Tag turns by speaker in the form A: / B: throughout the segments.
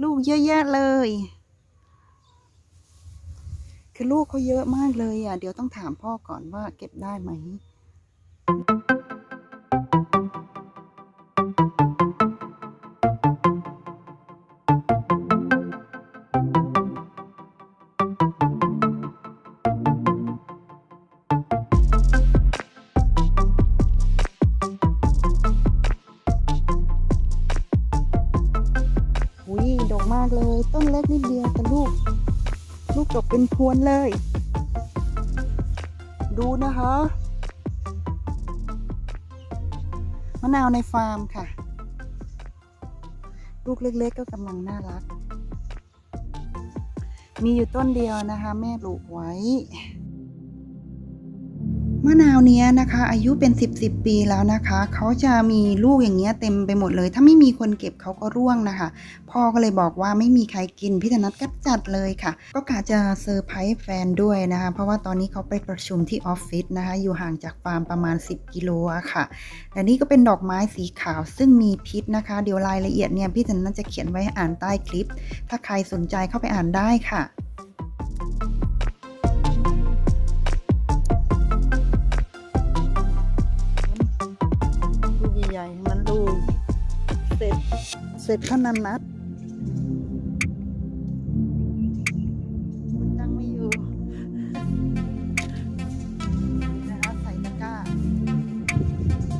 A: ลูกเยอะแยะเลย คือลูกเขาเยอะมากเลยอะ เดี๋ยวต้องถามพ่อก่อนว่าเก็บได้ไหม ดกมากเลย ต้นเล็กนิดเดียวแต่ลูก ลูกดกเป็นพวนเลย ดูนะคะมะนาวในฟาร์มค่ะ ลูกเล็กๆก็กำลังน่ารัก มีอยู่ต้นเดียวนะคะ แม่ปลูกไว้ มะนาวเนี้ยนะคะ อายุเป็น 10บสปีแล้วนะคะ เขาจะมีลูกอย่างเงี้ยเต็มไปหมดเลย ถ้าไม่มีคนเก็บเขาก็ร่วงนะคะ พ่อก็เลยบอกว่าไม่มีใครกินพี่ธนัทก็จัดเลยค่ะ ก็กะจะเซอร์ไพรส์แฟนด้วยนะคะ เพราะว่าตอนนี้เขาไปประชุมที่ออฟฟิศนะคะ อยู่ห่างจากฟาร์มประมาณ 10 กิโลอะค่ะและนี่ก็เป็นดอกไม้สีขาวซึ่งมีพิษนะคะ เดี๋ยวรายละเอียดเนี่ยพี่ธนัทจะเขียนไว้อ่านใต้คลิป ถ้าใครสนใจเข้าไปอ่านได้ค่ะ เสร็จเท่านั้นนัด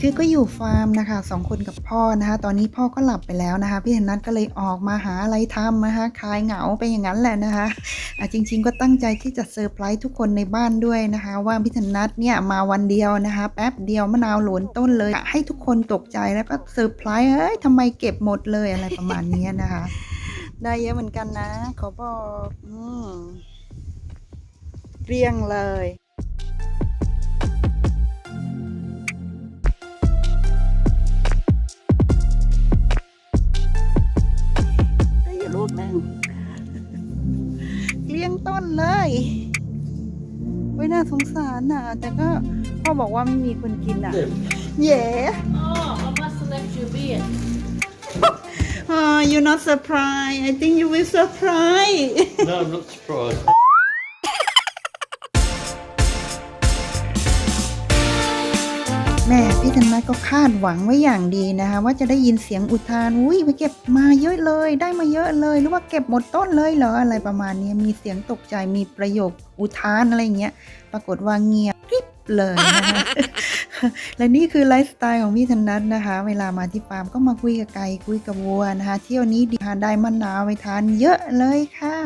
A: คือก็อยู่ฟาร์มนะคะสองคนกับพ่อนะคะ ตอนนี้พ่อก็หลับไปแล้วนะคะ พี่ธนัทก็เลยออกมาหาอะไรทำนะคะคลายเหงาไปอย่างนั้นแหละนะคะะจริง ๆ ก็ตั้งใจที่จะเซอร์ไพรส์ทุกคนในบ้านด้วยนะคะ ว่าพี่ธนัทเนี่ยมาวันเดียวนะคะ แป๊บเดียวมะนาวหลนต้นเลย ให้ทุกคนตกใจแล้วก็เซอร์ไพรส์เฮ้ยทำไมเก็บหมดเลยอะไรประมาณนี้นะคะ ได้เยอะเหมือนกันนะ ขอบอกอืมเรียงเลย ลี้ยงต้นเลยไว้ยน่าสงสารน่ะ แต่ก็พ่อบอกว่าไม่มีคนกินอะ เย่
B: Oh, I must have left you a bit.
A: uh, you're not surprised I think you will surprise
C: No, I'm not surprised.
A: พี่ธนัทก็คาดหวังไว้อย่างดีนะคะ ว่าจะได้ยินเสียงอุทานอุ้ยไปเก็บมาเยอะเลย ได้มาเยอะเลย หรือว่าเก็บหมดต้นเลยเหรออะไรประมาณนี้มีเสียงตกใจมีประโยคอุทานอะไรเงี้ยปรากฏว่าเงียบกริบเลยนะคะและนี่คือไลฟ์สไตล์ของพี่ธนัทนะคะ เวลามาที่ฟาร์มก็มาคุยกับไก่คุยกับวัวนะคะ เที่ยวนี้ดีค่ะได้มะนาวไปทานเยอะเลยค่ะ